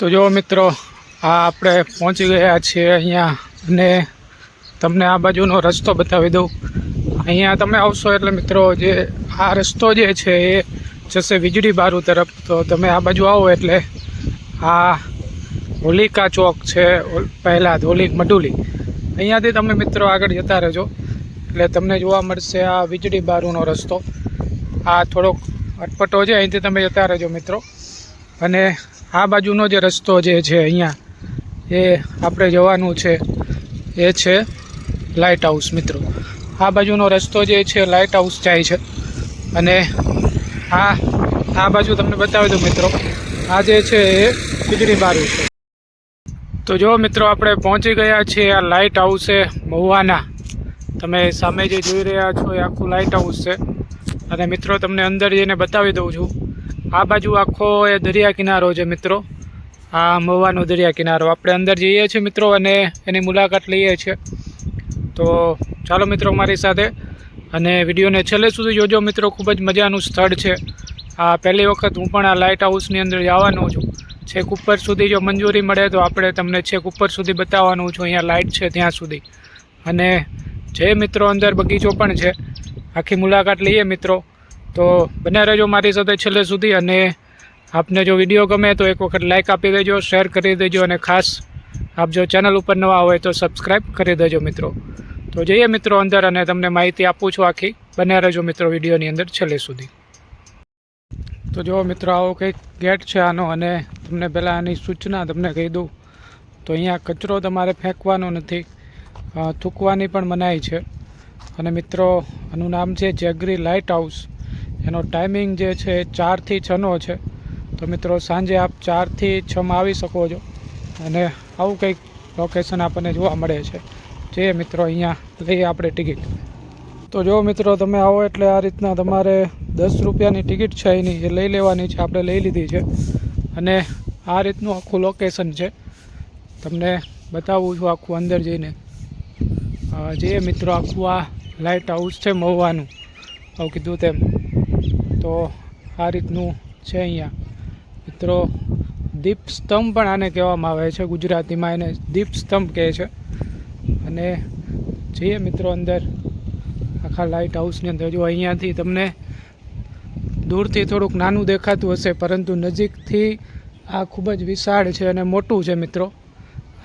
તો જો મિત્રો, આ આપણે પહોંચી ગયા છીએ અહીંયા અને તમને આ બાજુનો રસ્તો બતાવી દઉં. અહીંયા તમે આવશો એટલે મિત્રો, જે આ રસ્તો જે છે એ જશે વીજળી બારુ તરફ. તો તમે આ બાજુ આવો એટલે આ હોલિકા ચોક છે પહેલાં ધોલિક મડુલી. અહીંયાથી તમે મિત્રો આગળ જતા રહેજો. એટલે તમને જોવા મળશે આ વીજળી બારુનો રસ્તો. આ થોડોક અટપટો છે, અહીંથી તમે જતા રહેજો મિત્રો. અને આ બાજુનો જે રસ્તો જે છે અહીંયા, એ આપણે જવાનું છે, એ છે લાઇટ હાઉસ મિત્રો. આ બાજુનો રસ્તો જે છે લાઇટ હાઉસ જાય છે. અને આ આ બાજુ તમને બતાવી દઉં મિત્રો. આ જે છે એ વીજળી બારું છે. તો જો મિત્રો આપણે પહોંચી ગયા છીએ આ લાઇટ હાઉસે મહુવાના. તમે સામે જે જોઈ રહ્યા છો એ આખું લાઇટ હાઉસ છે. અને મિત્રો તમને અંદર જઈને બતાવી દઉં છું. આ બાજુ આખો એ દરિયા કિનારો છે મિત્રો. આ મહુવાનો દરિયા કિનારો. આપણે અંદર જઈએ છીએ મિત્રો અને એની મુલાકાત લઈએ છીએ. તો ચાલો મિત્રો મારી સાથે અને વિડીયોને છેલ્લે સુધી જોજો મિત્રો. ખૂબ જ મજાનું સ્થળ છે. આ પહેલી વખત હું પણ આ લાઇટ હાઉસની અંદર જવાનો છું. છેક ઉપર સુધી જો મંજૂરી મળે તો આપણે તમને છેક ઉપર સુધી બતાવવાનું છું. અહીંયા લાઇટ છે ત્યાં સુધી. અને જે મિત્રો અંદર બગીચો પણ છે, આખી મુલાકાત લઈએ મિત્રો. તો બને રહેજો મારી સાથે છેલ્લે સુધી અને આપને જો વીડિયો ગમે તો એક વખત લાઇક આપી દેજો શેર કરી દેજો અને ખાસ આપ જો ચેનલ ઉપર નવા હોય તો સબસ્ક્રાઈબ કરી દેજો મિત્રો. તો જઈએ મિત્રો અંદર અને તમને માહિતી આપું છું આખી. બને રહેજો મિત્રો વિડીયોની અંદર છેલ્લે સુધી. તો જો મિત્રો આવો કંઈક ગેટ છે આનો અને તમને પહેલાં આની સૂચના તમને કહી દઉં. તો અહીંયા કચરો તમારે ફેંકવાનો નથી. થૂંકવાની પણ મનાઈ છે. અને મિત્રો આનું નામ છે જેગરી લાઇટ હાઉસ. એનો ટાઈમિંગ જે છે એ ચારથી છનો છે. તો મિત્રો, સાંજે આપ ચારથી છમાં આવી શકો છો. અને આવું કંઈક લોકેશન આપણને જોવા મળે છે. જે મિત્રો અહીંયા લઈએ આપણે ટિકિટ તો જો મિત્રો, તમે આવો એટલે આ રીતના તમારે દસ રૂપિયાની ટિકિટ છે એની, એ લઈ લેવાની છે, આપણે લઈ લીધી છે. અને આ રીતનું આખું લોકેશન છે. તમને બતાવું છું આખું અંદર જઈને. જે મિત્રો, આખું આ લાઇટ હાઉસ છે, મહુવાનું. આવું કીધું તેમ. તો આ રીતનું છે અહીંયા. મિત્રો દીપસ્તંભ પણ આને કહેવામાં આવે છે ગુજરાતીમાં, એને દીપસ્તંભ કહે છે. અને જઈએ મિત્રો અંદર, આખા લાઇટ હાઉસની અંદર. જો અહીંયાથી તમને દૂરથી થોડુંક નાનું દેખાતું હશે, પરંતુ નજીકથી આ ખૂબ જ વિશાળ છે અને મોટું છે મિત્રો.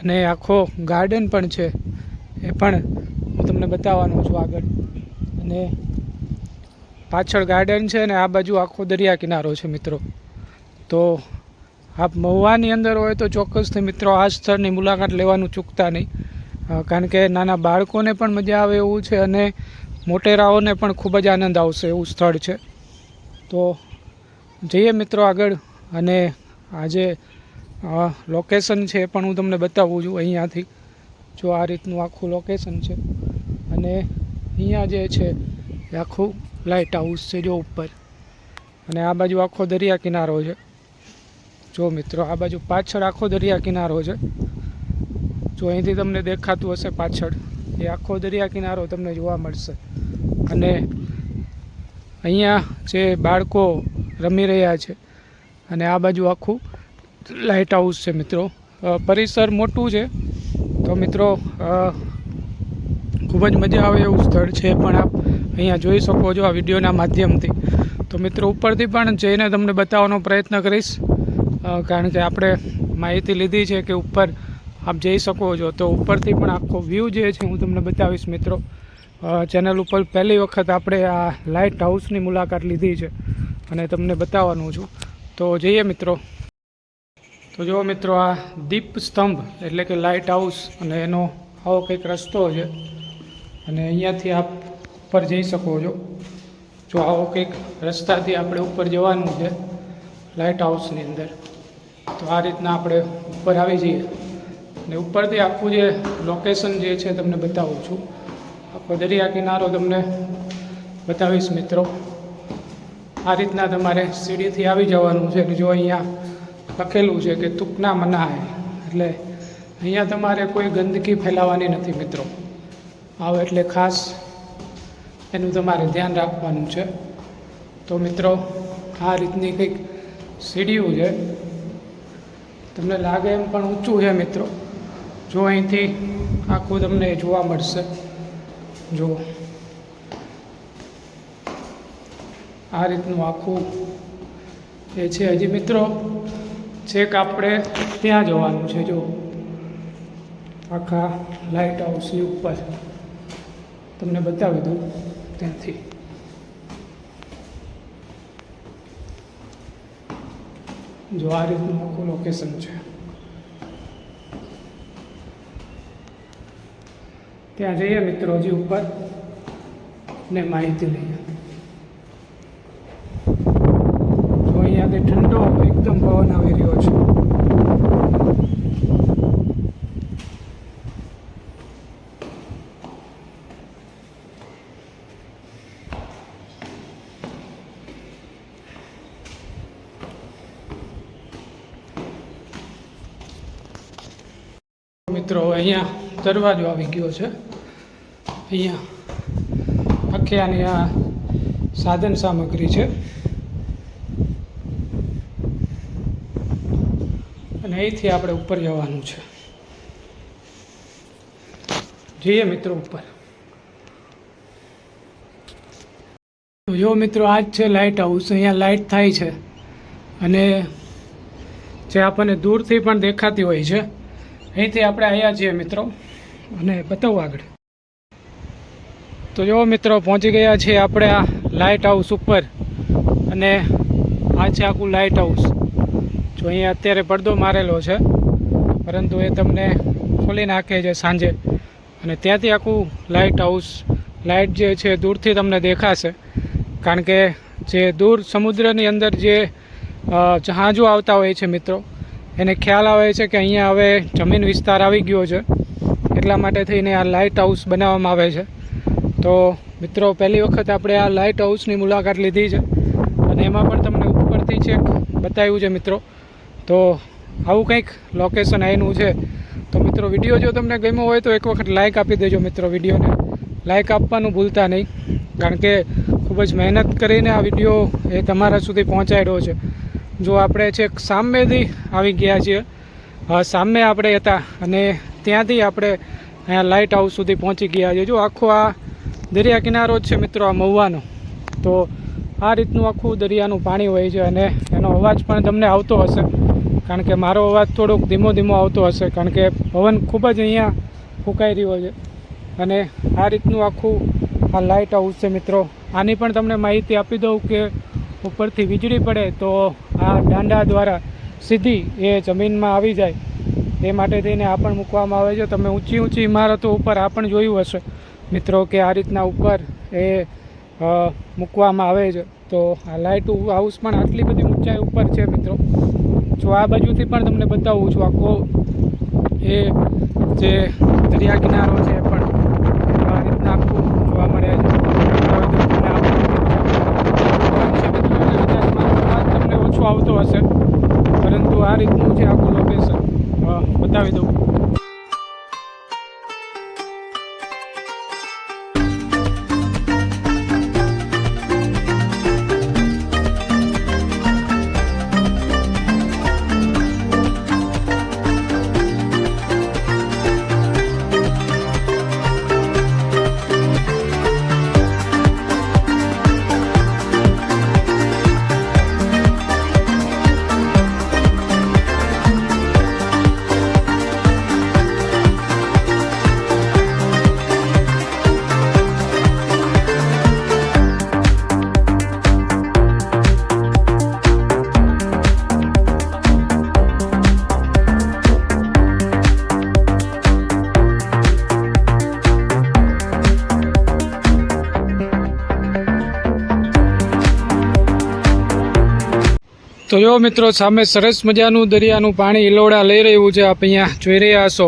અને આખો ગાર્ડન પણ છે. એ પણ હું તમને બતાવવાનો છું આગળ. અને પાછળ ગાર્ડન છે અને આ બાજુ આખો દરિયા કિનારો છે મિત્રો. તો આપ મહુવાની અંદર હોય તો ચોક્કસથી મિત્રો આ સ્થળની મુલાકાત લેવાનું ચૂકતા નહીં. કારણ કે નાના બાળકોને પણ મજા આવે એવું છે અને મોટેરાઓને પણ ખૂબ જ આનંદ આવશે એવું સ્થળ છે. તો જઈએ મિત્રો આગળ અને આજે લોકેશન છે એ પણ હું તમને બતાવું છું અહીંયાથી. જો આ રીતનું આખું લોકેશન છે. અને અહીંયા જે છે એ આખું લાઇટ હાઉસ છે જો ઉપર. અને આ બાજુ આખો દરિયા કિનારો છે. જો મિત્રો, આ બાજુ પાછળ આખો દરિયા કિનારો છે. જો અહીંથી તમને દેખાતું હશે પાછળ, એ આખો દરિયા કિનારો તમને જોવા મળશે. અને અહીંયા જે બાળકો રમી રહ્યા છે, અને આ બાજુ આખું લાઇટ હાઉસ છે મિત્રો. પરિસર મોટું છે. તો મિત્રો ખૂબ જ મજા આવે એવું સ્થળ છે, પણ આપ અહીંયા જોઈ શકો છો આ વિડીયોના માધ્યમથી. તો મિત્રો, ઉપરથી પણ જઈને તમને બતાવવાનો પ્રયત્ન કરીશ. કારણ કે આપણે માહિતી લીધી છે કે ઉપર આપ જઈ શકો છો. તો ઉપરથી પણ આખો વ્યૂ જે છે હું તમને બતાવીશ મિત્રો. ચેનલ ઉપર પહેલી વખત આપણે આ લાઇટ હાઉસની મુલાકાત લીધી છે અને તમને બતાવવાનું છું. તો જઈએ મિત્રો. તો જુઓ મિત્રો, આ દીપ સ્તંભ એટલે કે લાઇટ હાઉસ અને એનો આવો કંઈક રસ્તો છે. અને અહીંયાથી આપ ઉપર જઈ શકો છો. જો આવો કંઈક રસ્તાથી આપણે ઉપર જવાનું છે લાઇટ હાઉસની અંદર, તો આ રીતના આપણે ઉપર આવી જઈએ. અને ઉપરથી આખું જે લોકેશન જે છે તમને બતાવું છું. આખો દરિયા કિનારો તમને બતાવીશ મિત્રો. આ રીતના તમારે સીડીથી આવી જવાનું છે. જો અહીંયા લખેલું છે કે તુકના મનાય, એટલે અહીંયા તમારે કોઈ ગંદકી ફેલાવવાની નથી મિત્રો. આવો એટલે ખાસ એનું તમારે ધ્યાન રાખવાનું છે. તો મિત્રો, આ રીતની કંઈક સીડીઓ છે. તમને લાગે એમ પણ ઊંચું છે મિત્રો. જો અહીંથી આખું તમને જોવા મળશે. જો. આ રીતનું આખું એ છે. હજી મિત્રો, છેક આપણે ત્યાં જવાનું છે, જો. આખા લાઇટ હાઉસની ઉપર. તમને બતાવી દઉં. ત્યાંથી જો આ રીતનું આખું લોકેશન છે. ત્યાં જઈએ મિત્રોજી ઉપર ને માહિતી લઈએ. તો અહીંયાથી ઠંડો એકદમ પવન આવી રહ્યો છે મિત્રો અહીંયા દરવાજો આવી ગયો છે. અહીંયા આખી આ સાધન સામગ્રી છે. અને અહીંથી આપણે ઉપર જવાનું છે. જઈએ મિત્રો ઉપર. જો મિત્રો આ જ છે લાઇટ હાઉસ અહીંયા લાઇટ થાય છે. અને જે આપણને દૂરથી પણ દેખાતી હોય છે અહીંથી આપણે આવ્યા છીએ મિત્રો. અને બતાવું આગળ. તો જો મિત્રો, પહોંચી ગયા છીએ આપણે આ લાઇટ હાઉસ ઉપર. અને આ છે આખું લાઇટ હાઉસ જો અહીંયા અત્યારે પડદો મારેલો છે, પરંતુ એ તમને ખોલી નાખે છે સાંજે. અને ત્યાંથી આખું લાઇટ હાઉસ લાઇટ જે છે દૂરથી તમને દેખાશે. કારણ કે જે દૂર સમુદ્રની અંદર જે જહાજો આવતા હોય છે મિત્રો એને ખ્યાલ આવે છે કે અહીંયા હવે જમીન વિસ્તાર આવી ગયો છે. એટલા માટે થઈને આ લાઇટ હાઉસ બનાવવામાં આવે છે. તો મિત્રો, પહેલી વખત આપણે આ લાઇટ હાઉસની મુલાકાત લીધી છે અને એમાં પણ તમને ઉપરથી ચેક બતાવ્યું છે મિત્રો. તો આવું કંઈક લોકેશન અહીંનું છે. તો મિત્રો વીડિયો જો તમને ગમ્યો હોય તો એક વખત લાઇક આપી દેજો મિત્રો વિડીયોને લાઇક આપવાનું ભૂલતા નહીં. કારણ કે ખૂબ જ મહેનત કરીને આ વીડિયો એ તમારા સુધી પહોંચાડ્યો છે. જો આપણે છેક સામેથી આવી ગયા છીએ સામે આપણે હતા અને ત્યાંથી આપણે અહીંયા લાઇટ હાઉસ સુધી પહોંચી ગયા છીએ. જો આખો આ દરિયા કિનારો જ છે મિત્રો, આ મહુવાનો. તો આ રીતનું આખું દરિયાનું પાણી હોય છે અને એનો અવાજ પણ તમને આવતો હશે. કારણ કે મારો અવાજ થોડોક ધીમો ધીમો આવતો હશે, કારણ કે પવન ખૂબ જ અહીંયા ફૂંકાઈ રહ્યો છે. અને આ રીતનું આખું આ લાઇટ હાઉસ છે મિત્રો. આની પણ તમને માહિતી આપી દઉં કે ઉપરથી વીજળી પડે તો આ દાંડા દ્વારા સીધી એ જમીનમાં આવી જાય. એ માટે થઈને આ પણ મૂકવામાં આવે છે. તમે ઊંચી ઊંચી ઇમારતો ઉપર આ પણ જોયું હશે. મિત્રો કે આ રીતના ઉપર એ મૂકવામાં આવે છે. તો આ લાઇટ હાઉસ પણ આટલી બધી ઊંચાઈ ઉપર છે મિત્રો. જો આ બાજુથી પણ તમને બતાવું છું. આખો એ જે દરિયા કિનારો છે એ પણ આ રીતના આખું જોવા મળે છે હવે તો તમને આ બાજુ છે મિત્રો એટલે કદાચ મારો અવાજ તમને ઓછો આવતો હશે. પરંતુ આ રીતનું છે આખું લોકેશન બતાવી દઉં. તો જો મિત્રો, સામે સરસ મજાનું દરિયાનું પાણી ઇલોડા લઈ રહ્યું છે આપ અહીંયા જોઈ રહ્યા હશો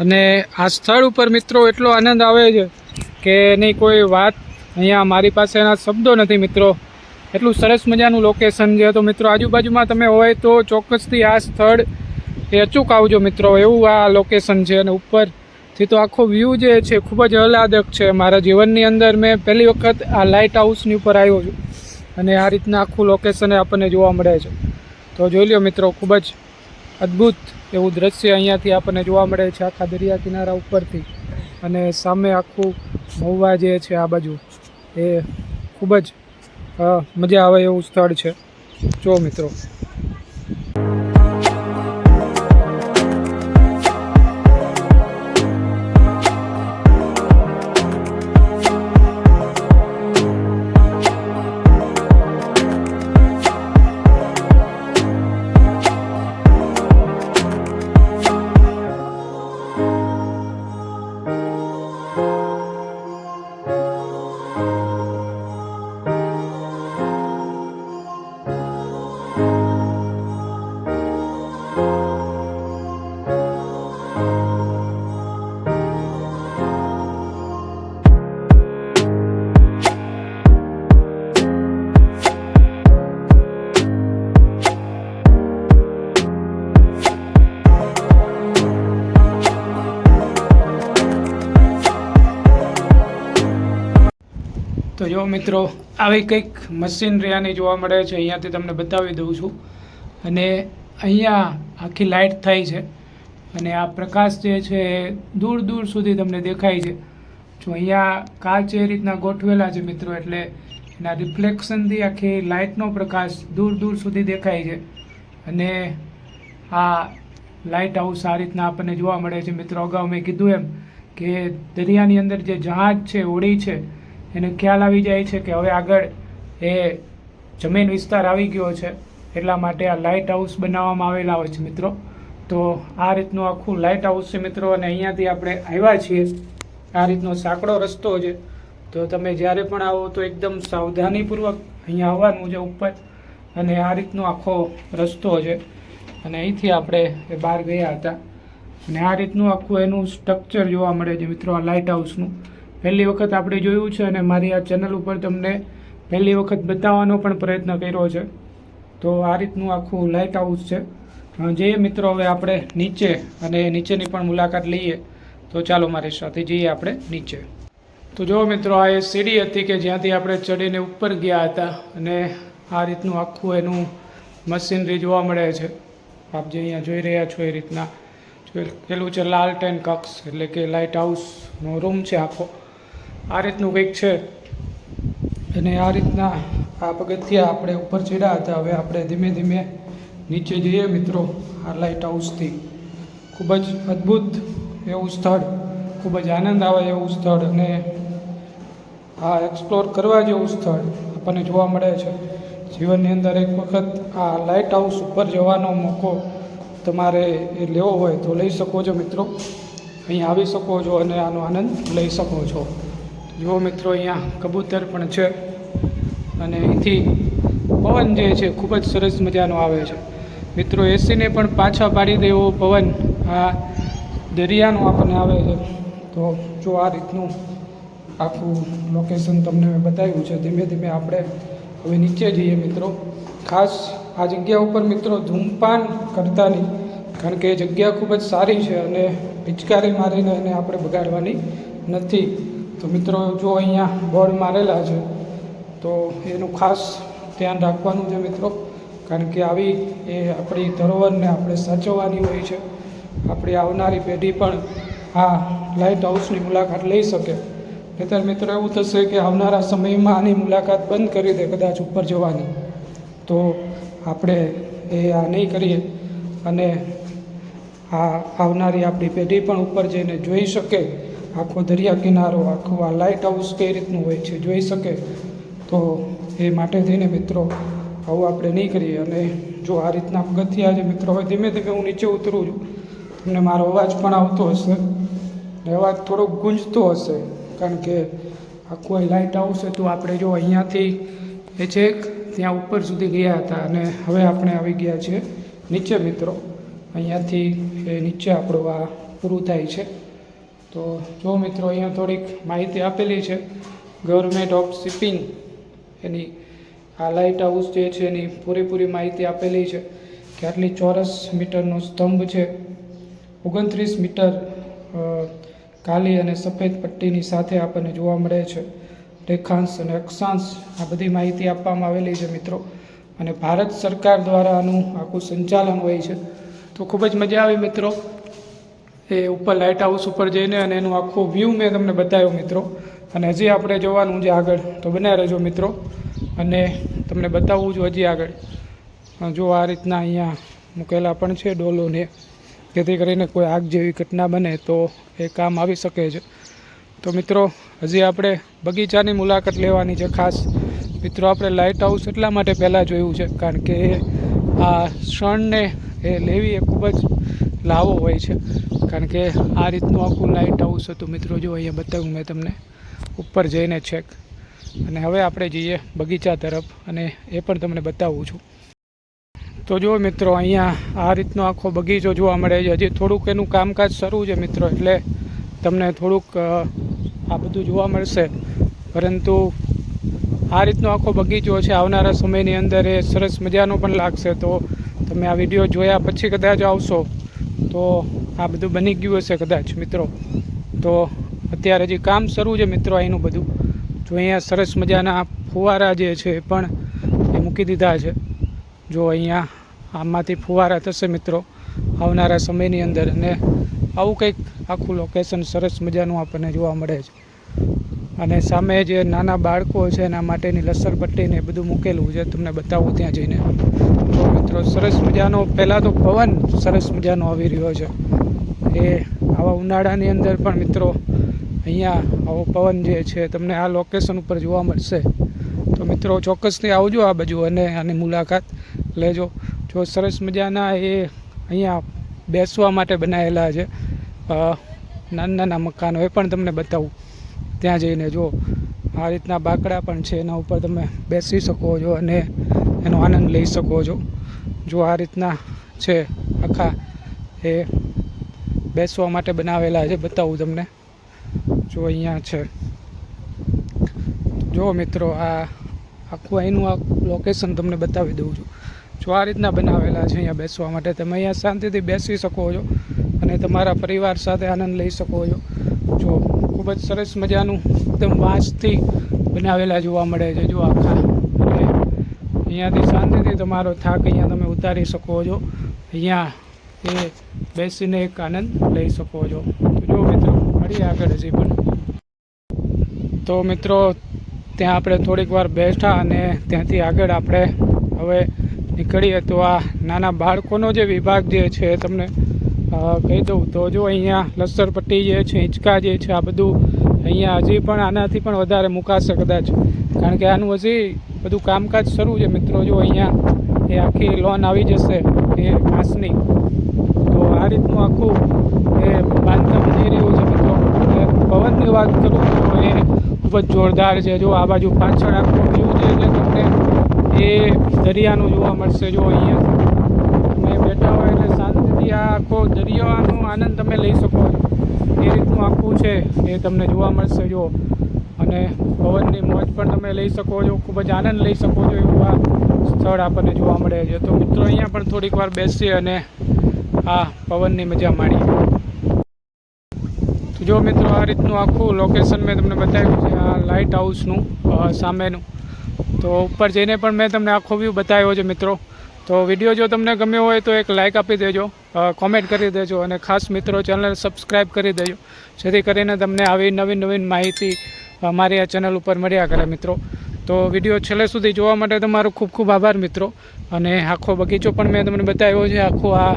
અને આ સ્થળ ઉપર મિત્રો એટલો આનંદ આવે છે કે એની કોઈ વાત અહીંયા મારી પાસે એના શબ્દો નથી મિત્રો. એટલું સરસ મજાનું લોકેશન છે. તો મિત્રો, આજુબાજુમાં તમે હોય તો ચોક્કસથી આ સ્થળ એ અચૂક આવજો મિત્રો. એવું આ લોકેશન છે અને ઉપરથી તો આખો વ્યૂ જે છે ખૂબ જ આહલાદક છે. મારા જીવનની અંદર મેં પહેલી વખત આ લાઇટ હાઉસની ઉપર આવ્યો છું. અને આ રીતના આખું લોકેશન આપણને જોવા મળે છે. તો જોઈ લ્યો મિત્રો, ખૂબ જ અદ્ભુત એવું દ્રશ્ય અહીંયાથી આપણને જોવા મળે છે, આખા દરિયા કિનારા ઉપરથી. અને સામે આખું મહુવા જે છે આ બાજુ, એ ખૂબ જ મજા આવે એવું સ્થળ છે. જો મિત્રો તો મિત્રો, આવી કંઈક મશીનરી આની જોવા મળે છે, અહીંયાથી તમને બતાવી દઉં છું. અને અહીંયા આખી લાઇટ થાય છે. અને આ પ્રકાશ જે છે દૂર દૂર સુધી તમને દેખાય છે. જો અહીંયા કાચ એ રીતના ગોઠવેલા છે મિત્રો, એટલે એના રિફ્લેક્શનથી આખી લાઇટનો પ્રકાશ દૂર દૂર સુધી દેખાય છે. અને આ લાઇટ હાઉસ આ રીતના આપણને જોવા મળે છે. મિત્રો, અગાઉ મેં કીધું એમ કે દરિયાની અંદર જે જહાજ છે હોડી છે એને ખ્યાલ આવી જાય છે કે હવે આગળ એ જમીન વિસ્તાર આવી ગયો છે, એટલા માટે આ લાઇટ હાઉસ બનાવવામાં આવેલા હોય છે મિત્રો. તો આ રીતનું આખું લાઇટ હાઉસ છે મિત્રો, અને અહીંયાથી આપણે આવ્યા છીએ. આ રીતનો સાંકડો રસ્તો છે. તો તમે જ્યારે પણ આવો તો એકદમ સાવધાનીપૂર્વક અહીંયા આવવાનું છે ઉપર. અને આ રીતનો આખો રસ્તો છે. અને અહીંથી આપણે એ બહાર ગયા હતા. અને આ રીતનું આખું એનું સ્ટ્રક્ચર જોવા મળે છે મિત્રો, આ લાઇટ હાઉસનું પહેલી વખત આપણે જોયું છે અને મારી આ ચેનલ ઉપર તમને પહેલી વખત બતાવવાનો પણ પ્રયત્ન કર્યો છે. તો આ રીતનું આખું લાઇટ હાઉસ છે. જઈએ મિત્રો હવે આપણે નીચે અને નીચેની પણ મુલાકાત લઈએ, તો ચાલો મારી સાથે જઈએ આપણે નીચે. તો જો મિત્રો, આ એ સીડી હતી કે જ્યાંથી આપણે ચડીને ઉપર ગયા હતા અને આ રીતનું આખું એનું મશીનરી જોવા મળે છે. આપ જે અહીંયા જોઈ રહ્યા છો એ રીતના. પેલું છે લાલટેન કક્ષ, એટલે કે લાઇટ હાઉસનો રૂમ છે આખો. આ રીતનું કંઈક છે. અને આ રીતના આ પગથિયા આપણે ઉપર ચડ્યા હતા. હવે આપણે ધીમે ધીમે નીચે જઈએ મિત્રો, આ લાઇટ હાઉસથી ખૂબ જ અદ્ભુત એવું સ્થળ, ખૂબ જ આનંદ આવે એવું સ્થળ અને આ એક્સપ્લોર કરવા જેવું સ્થળ આપણને જોવા મળે છે. જીવનની અંદર એક વખત આ લાઇટ હાઉસ ઉપર જવાનો મોકો તમારે એ લેવો હોય તો લઈ શકો છો મિત્રો. અહીં આવી શકો છો અને આનો આનંદ લઈ શકો છો. જુઓ મિત્રો, અહીંયા કબૂતર પણ છે. અને અહીંથી પવન જે છે, ખૂબ જ સરસ મજાનો આવે છે. મિત્રો, એસીને પણ પાછા પાડી દે એવો પવન. આ દરિયાનો આપણને આવે છે. તો જો આ રીતનું આખું લોકેશન તમને મેં બતાવ્યું છે, ધીમે ધીમે આપણે હવે નીચે જઈએ મિત્રો. ખાસ આ જગ્યા ઉપર મિત્રો, ધૂમપાન કરતા નહીં, કારણ કે એ જગ્યા ખૂબ જ સારી છે અને પિચકારી મારીને એને આપણે બગાડવાની નથી. તો મિત્રો, જો અહીંયા બોર્ડ મારેલા છે, તો એનું ખાસ ધ્યાન રાખવાનું છે મિત્રો, કારણ કે આવી એ આપણી ધરોહરને આપણે સાચવવાની હોય છે. આપણી આવનારી પેઢી પણ આ લાઇટ હાઉસની મુલાકાત લઈ શકે. નહીતર મિત્રો, એવું થશે કે આવનારા સમયમાં આની મુલાકાત બંધ કરી દે કદાચ ઉપર જવાની. તો આપણે એ આ નહીં કરીએ અને આ આવનારી આપણી પેઢી પણ ઉપર જઈને જોઈ શકે આખો દરિયા કિનારો, આખું આ લાઇટ હાઉસ કઈ રીતનું હોય છે જોઈ શકે? તો એ માટે થઈને મિત્રો, આવું આપણે નહીં કરીએ. અને જો આ રીતના પગથિયા જે મિત્રો હોય, ધીમે ધીમે હું નીચે ઉતરું છું. તમને મારો અવાજ પણ આવતો હશે. ને અવાજ થોડોક ગુંજતો હશે. કારણ કે આખું લાઇટ હાઉસ હતું. આપણે જો અહીંયાથી એ છેક ત્યાં ઉપર સુધી ગયા હતા. અને હવે આપણે આવી ગયા છીએ નીચે મિત્રો. અહીંયાથી એ નીચે આપણું આ પૂરું થાય છે. તો જો મિત્રો, અહીંયા થોડીક માહિતી આપેલી છે. ગવર્મેન્ટ ઓફ શિપિંગ એની આ લાઇટ હાઉસ જે છે, એની પૂરેપૂરી માહિતી આપેલી છે કે આટલી ચોરસ મીટરનો સ્તંભ છે. ઓગણત્રીસ મીટર કાલી અને સફેદ પટ્ટીની સાથે આપણને જોવા મળે છે. રેખાંશ અને અક્ષાંશ આ બધી માહિતી આપવામાં આવેલી છે મિત્રો. અને ભારત સરકાર દ્વારા આનું આખું સંચાલન હોય છે. તો ખૂબ જ મજા આવી મિત્રો. એ ઉપર લાઇટ હાઉસ ઉપર જઈને અને એનું આખો વ્યૂ મેં તમને બતાવ્યો મિત્રો. અને હજી આપણે જોવાનું છે આગળ. તો બન્યા રહેજો મિત્રો. અને તમને બતાવવું છું હજી આગળ. જો આ રીતના અહીંયા મૂકેલા પણ છે ડોલોને. જેથી કરીને કોઈ આગ જેવી ઘટના બને તો એ કામ આવી શકે છે. તો મિત્રો, હજી આપણે બગીચાની મુલાકાત લેવાની છે ખાસ. મિત્રો, આપણે લાઇટ હાઉસ એટલા માટે પહેલાં જોયું છે કારણ કે આ ક્ષણને એ લેવી એ ખૂબ જ લાવો હોય છે. કારણ કે આ રીતનું આખું લાઇટ હાઉસ હતું. મિત્રો, જો અહીંયા બતાવ્યું મેં તમને. ઉપર જઈને છેક અને હવે આપણે જઈએ બગીચા તરફ અને એ પણ તમને બતાવું છું. તો જો મિત્રો, અહીંયા આ રીતનો આખો બગીચો જોવા મળે છે. હજી થોડુંક એનું કામકાજ શરૂ છે મિત્રો, એટલે તમને થોડુંક આ બધું જોવા મળશે. પરંતુ આ રીતનો આખો બગીચો છે. આવનારા સમયની અંદર એ સરસ મજાનો પણ લાગશે. તો તમે આ વીડિયો જોયા પછી કદાચ આવશો. તો આ બધું બની ગયું હશે કદાચ, મિત્રો. તો અત્યારે હજી કામ શરૂ છે મિત્રો અહીંનું બધું, જો અહીંયા સરસ મજાના ફુવારા જે છે એ પણ એ મૂકી દીધા છે. જો અહીંયા આમાંથી ફુવારા થશે મિત્રો, આવનારા સમયની અંદર. અને આવું કંઈક આખું લોકેશન સરસ મજાનું આપણને જોવા મળે છે. અને સામે જે નાના બાળકો છે એના માટેની લસરપટ્ટીને બધું મૂકેલું છે. તમને બતાવું ત્યાં જઈને. મિત્રો, સરસ મજાનો, પહેલાં તો પવન સરસ મજાનો આવી રહ્યો છે. એ આવા ઉનાળાની અંદર પણ મિત્રો, અહીંયા આવો પવન જે છે, તમને આ લોકેશન ઉપર જોવા મળશે. તો મિત્રો, ચોક્કસથી આવજો આ બાજુ અને આની મુલાકાત લેજો. જો સરસ મજાના એ અહીંયા બેસવા માટે બનાવેલા છે નાના નાના મકાનો, એ પણ તમને બતાવું. ત્યાં જઈને જો, આ રીતના બાકડા પણ છે, એના ઉપર તમે બેસી શકો છો અને એનો આનંદ લઈ શકો છો. જો આ રીતના છે, આખા એ બેસવા માટે બનાવેલા છે, બતાવું તમને. જો અહીંયા છે. જો મિત્રો, આ આખું અહીંનું આ લોકેશન તમને બતાવી દઉં છું. જો આ રીતના બનાવેલા છે અહીંયા બેસવા માટે, તમે અહીંયા શાંતિથી બેસી શકો છો અને તમારા પરિવાર સાથે આનંદ લઈ શકો છો. જો ખૂબ જ સરસ મજાનું એકદમ વાંસથી બનાવેલા જોવા મળે છે, જો આખા અહીંયાથી શાંતિથી તમારો થાક અહીંયા તમે ઉતારી શકો છો. અહીંયા એ બેસીને એક આનંદ લઈ શકો છો. જો મિત્રો મળીએ આગળ હજી પણ. તો મિત્રો, ત્યાં આપણે થોડીક વાર બેઠા અને ત્યાંથી આગળ આપણે હવે નીકળીએ તો આ નાના બાળકોનો જે વિભાગ જે છે તમને કહી દઉં તો જો અહીંયા લસરપટ્ટી જે છે, હિંચકા જે છે, આ બધું અહીંયા હજી પણ આનાથી પણ વધારે મુકાશે કદાચ. કારણ કે આનું હજી બધું કામકાજ શરૂ છે. મિત્રો, જો અહીંયા એ આખી લોન આવી જશે, એ ઘાસની, તો આ રીતનું આખું એ બાંધકામ થઈ રહ્યું છે, મિત્રો. પવનની વાત કરું તો એ ખૂબ જ જોરદાર છે. જો આ બાજુ પાછળ આખું વ્યૂ છે છે તમને એ દરિયાનું જોવા મળશે. જો અહીંયા તમે બેઠા હોય એટલે શાંતિથી આ આખો દરિયાનો આનંદ તમે લઈ શકો છો. એ રીતનું આખું છે એ તમને જોવા મળશે, જો. અને પવનની મોજ પણ તમે લઈ શકો છો, ખૂબ જ આનંદ લઈ શકો છો એવું આ સ્થળ આપણને જોવા મળે છે. તો મિત્રો, અહીંયા પણ થોડીક વાર બેસીએ અને આ પવનની મજા માણીએ. જો મિત્રો, આ રીતનું આખું લોકેશન મેં તમને બતાવ્યું છે, આ લાઇટ હાઉસનું સામેનું. તો ઉપર જઈને પણ મેં તમને આખો વ્યૂ બતાવ્યો છે, મિત્રો. તો વીડિયો જો તમને ગમ્યો હોય તો એક લાઇક આપી દેજો કોમેન્ટ કરી દેજો અને ખાસ મિત્રો ચેનલ સબસ્ક્રાઈબ કરી દેજો. જેથી કરીને તમને આવી નવીન નવીન માહિતી અમારી આ ચેનલ ઉપર મળ્યા કરે મિત્રો. તો વીડિયો છેલ્લે સુધી જોવા માટે તમારો ખૂબ ખૂબ આભાર, મિત્રો. અને આખો બગીચો પણ મેં તમને બતાવ્યો છે, આખો આ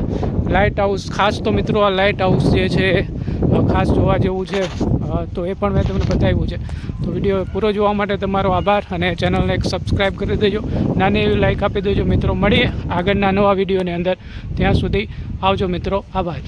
લાઇટ હાઉસ ખાસ તો મિત્રો આ લાઇટ હાઉસ જે છે ખાસ જોવા જેવું છે તો એ પણ મેં તમને બતાવ્યું છે. તો વીડિયો પૂરો જોવા માટે તમારો આભાર અને ચેનલને એક સબસ્ક્રાઈબ કરી દેજો. નાની એવી લાઈક આપી દેજો, મિત્રો. મળીએ આગળના નવા વિડીયોની અંદર. ત્યાં સુધી આવજો, મિત્રો. આભાર.